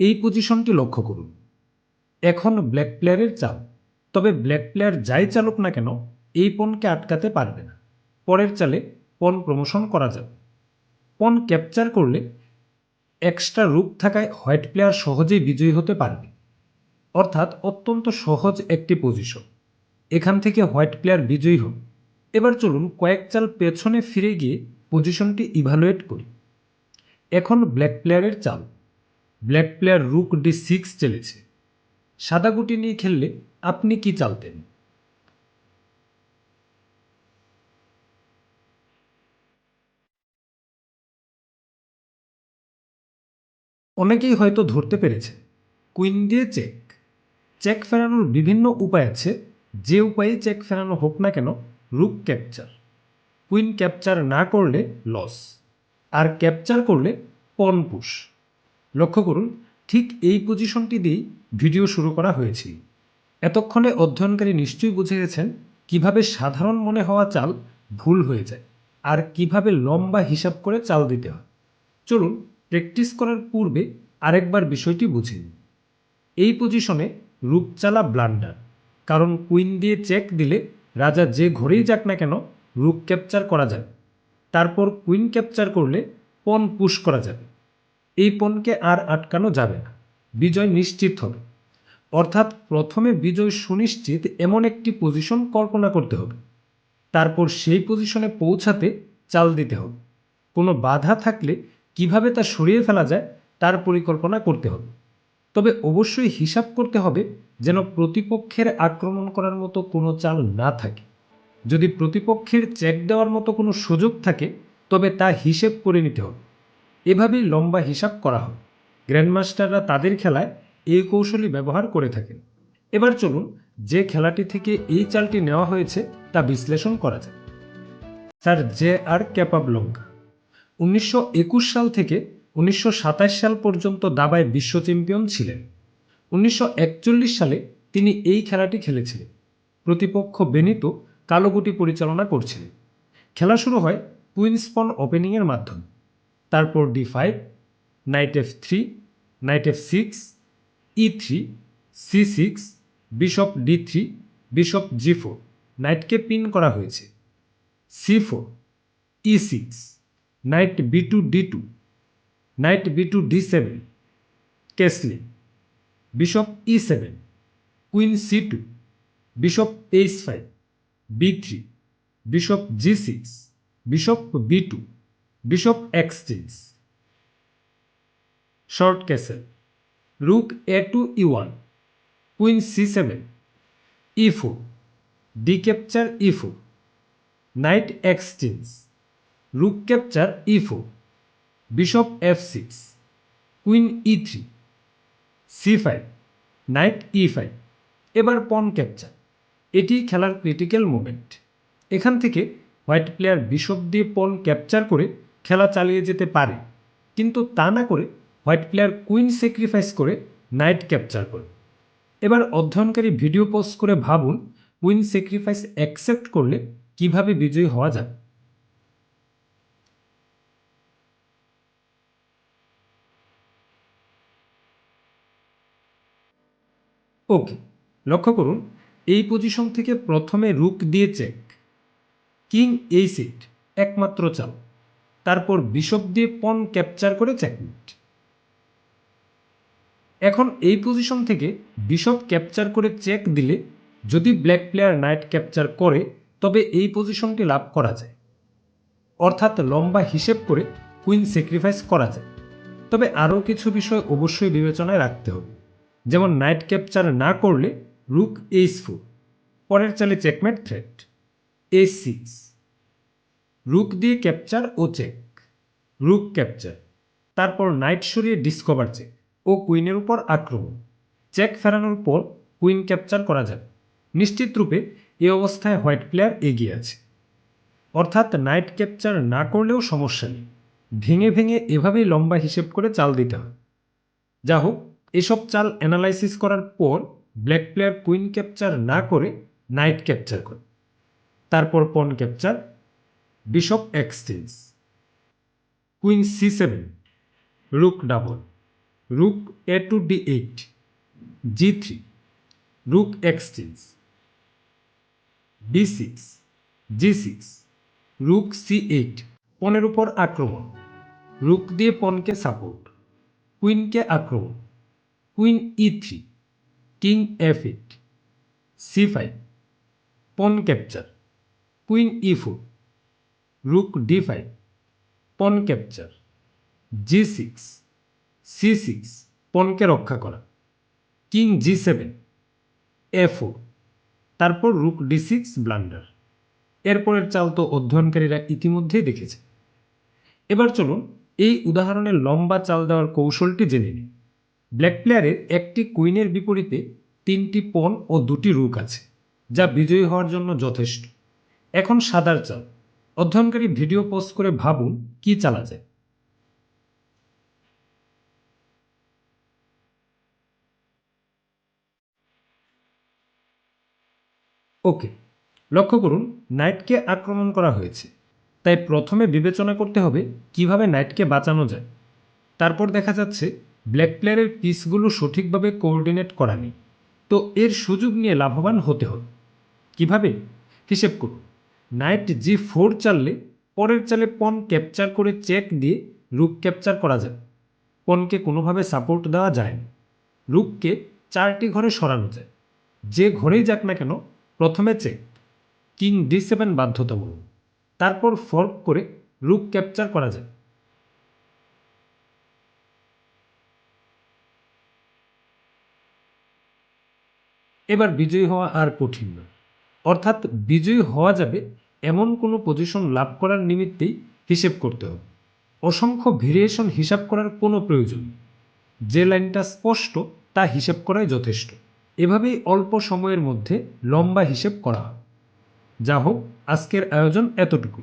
এই পজিশনটি লক্ষ্য করুন। এখন ব্ল্যাক প্লেয়ারের চাল। তবে ব্ল্যাক প্লেয়ার যাই চালুক না কেন, এই পণকে আটকাতে পারবে না। পরের চালে পণ প্রমোশন করা যাবে পণ ক্যাপচার করলে এক্সট্রা রূপ থাকায় হোয়াইট প্লেয়ার সহজেই বিজয়ী হতে পারবে। অর্থাৎ অত্যন্ত সহজ একটি পজিশন এখান থেকে হোয়াইট প্লেয়ার বিজয়ী হবে এবার চলুন কয়েক চাল পেছনে ফিরে গিয়ে পজিশনটি ইভালুয়েট করি। এখন ব্ল্যাক প্লেয়ারের চাল। Black player rook D six চলেছে। সাদা গুটি নিয়ে খেললে আপনি কি চালতেন? অনেকেই হয়তো ধরতে পেরেছে, কুইন দিয়ে চেক। চেক ফেরানোর বিভিন্ন উপায় আছে, যে উপায়ে চেক ফেরানো হোক না কেন, রুক ক্যাপচার। কুইন ক্যাপচার না করলে লস, আর ক্যাপচার করলে পন পুশ। লক্ষ্য করুন, ঠিক এই পজিশনটি দিয়েই ভিডিও শুরু করা হয়েছিল এতক্ষণে অধ্যয়নকারী নিশ্চয়ই বুঝে গেছেন কীভাবে সাধারণ মনে হওয়া চাল ভুল হয়ে যায় আর কীভাবে লম্বা হিসাব করে চাল দিতে হয়। চলুন প্র্যাকটিস করার পূর্বে আরেকবার বিষয়টি বুঝে নিই। এই পজিশনে রূপচালা ব্লান্ডার কারণ কুইন দিয়ে চেক দিলে রাজা যে ঘরেই যাক না কেন রুক ক্যাপচার করা যাবে। তারপর কুইন ক্যাপচার করলে পণ পুশ করা যাবে। এই পণকে আর আটকানো যাবে না। বিজয় নিশ্চিত হবে। অর্থাৎ প্রথমে বিজয় সুনিশ্চিত এমন একটি পজিশন কল্পনা করতে হবে। তারপর সেই পজিশনে পৌঁছাতে চাল দিতে হবে। কোনো বাধা থাকলে কীভাবে তা সরিয়ে ফেলা যায়, তার পরিকল্পনা করতে হবে। তবে অবশ্যই হিসাব করতে হবে যেন প্রতিপক্ষের আক্রমণ করার মতো কোনো চাল না থাকে। যদি প্রতিপক্ষের চেক দেওয়ার মতো কোনো সুযোগ থাকে, তবে তা হিসেব করে নিতে হবে। এভাবেই লম্বা হিসাব করা হয় গ্র্যান্ডমাস্টাররা তাদের খেলায় এই কৌশলই ব্যবহার করে থাকেন। এবার চলুন যে খেলাটি থেকে এই চালটি নেওয়া হয়েছে তা বিশ্লেষণ করা যায় স্যার জে আর ক্যাপাবলঙ্কা। উনিশশো একুশ সাল থেকে উনিশশো সাতাশ সাল পর্যন্ত দাবায় বিশ্ব চ্যাম্পিয়ন ছিলেন। উনিশশো একচল্লিশ সালে তিনি এই খেলাটি খেলেছিলেন। প্রতিপক্ষ বেনিতো কালোগুটি পরিচালনা করছিলেন। খেলা শুরু হয় কুইন্সপন ওপেনিংয়ের মাধ্যমে। তারপর D five knight F three knight F six E three C six bishop D three bishop G four নাইটকে pin করা হয়েছে। C four E six knight B two D two knight B two D seven castles bishop E seven queen C two bishop H five B three bishop G six bishop B two bishop exchange short castle rook A two E one queen C seven E four D capture E four knight exchange rook capture E four bishop F six queen E three C five knight E five এবার pawn capture এটি খেলার critical moment এখান থেকে white player bishop দিয়ে পন capture করে খেলা চালিয়ে যেতে পারে। কিন্তু তা না করে হোয়াইট প্লেয়ার কুইন স্যাক্রিফাইস করে নাইট ক্যাপচার করে। এবার অধ্যয়নকারী ভিডিও পোস্ট করে ভাবুন, কুইন স্যাক্রিফাইস অ্যাকসেপ্ট করলে কীভাবে বিজয়ী হওয়া যাবে ওকে, লক্ষ্য করুন, এই পজিশন থেকে প্রথমে রুক দিয়ে চেক কিং এই সিট একমাত্র চাল তারপর বিশপ দিয়ে পন ক্যাপচার করে চেকমেট এখন এই পজিশন থেকে বিশপ ক্যাপচার করে চেক দিলে যদি ব্ল্যাক প্লেয়ার নাইট ক্যাপচার করে, তবে এই পজিশনটি লাভ করা যায়। অর্থাৎ লম্বা হিসেব করে কুইন স্যাক্রিফাইস করা যায়। তবে আরও কিছু বিষয় অবশ্যই বিবেচনায় রাখতে হবে। যেমন নাইট ক্যাপচার না করলে রুক এইচ ফোর পরের চালে checkmate threat A six rook দিয়ে ক্যাপচার ও চেক রুক ক্যাপচার। তারপর নাইট সরিয়ে ডিসকভার চেক ও কুইনের উপর আক্রমণ। চেক ফেরানোর পর কুইন ক্যাপচার করা যাবে নিশ্চিত রূপে এই অবস্থায় হোয়াইট প্লেয়ার এগিয়ে আছে। অর্থাৎ নাইট ক্যাপচার না করলেও সমস্যা নেই। ভেঙে ভেঙে এভাবেই লম্বা হিসেব করে চাল দিতে হয়। যা হোক, এসব চাল অ্যানালাইসিস করার পর ব্ল্যাক প্লেয়ার কুইন ক্যাপচার না করে নাইট ক্যাপচার করে। তারপর pawn capture, bishop exchange. Queen C seven, rook double, rook A two D eight, G three, rook exchange, D six, G six, rook C eight, পনেরো উপর আক্রমণ, rook দিয়ে পনকে support, কুইনকে আক্রমণ, queen E three, king F eight, C five, pawn capture, queen E four, rook D five pawn capture G six C six পনকে রক্ষা করা। King G seven A four তারপর রুক ডি সিক্স ব্লান্ডার এরপরের চাল তো অধ্যয়নকারীরা ইতিমধ্যেই দেখেছে। এবার চলুন এই উদাহরণের লম্বা চাল দেওয়ার কৌশলটি জেনে নিই। ব্ল্যাক প্লেয়ারের একটি কুইনের বিপরীতে তিনটি পন ও দুটি রুক আছে, যা বিজয়ী হওয়ার জন্য যথেষ্ট। এখন সাদার চাল। অধ্যয়নকারী ভিডিও পোস্ট করে ভাবুন, কি চালা যায়। ওকে, লক্ষ্য করুন, নাইটকে আক্রমণ করা হয়েছে। তাই প্রথমে বিবেচনা করতে হবে, কীভাবে নাইটকে বাঁচানো যায়। তারপর দেখা যাচ্ছে, ব্ল্যাক প্লেয়ারের পিসগুলো সঠিকভাবে কোঅর্ডিনেট করা নেই তো এর সুযোগ নিয়ে লাভবান হতে হবে। কীভাবে? হিসেব করুন। নাইট জি ফোর চাললে পরের চালে পন ক্যাপচার করে চেক দিয়ে রুক ক্যাপচার করা যায়। পনকে কোনোভাবে সাপোর্ট দেওয়া যায় না। রুককে চারটি ঘরে সরানো যায়। যে ঘরেই যাক না কেন, প্রথমে চেক। কিং ডি সেভেন বাধ্যতামূলক। তারপর ফর্ক করে রুক ক্যাপচার করা যায়। এবার বিজয়ী হওয়া আর কঠিন নয়। অর্থাৎ বিজয়ী হওয়া যাবে এমন কোনো পজিশন লাভ করার নিমিত্তেই হিসেব করতে হবে। অসংখ্য ভেরিয়েশন হিসাব করার কোনো প্রয়োজন যে লাইনটা স্পষ্ট, তা হিসেব করাই যথেষ্ট। এভাবেই অল্প সময়ের মধ্যে লম্বা হিসেব করা হয়। যা হোক, আজকের আয়োজন এতটুকু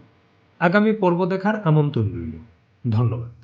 আগামী পর্ব দেখার আমন্ত্রণ রইল। ধন্যবাদ।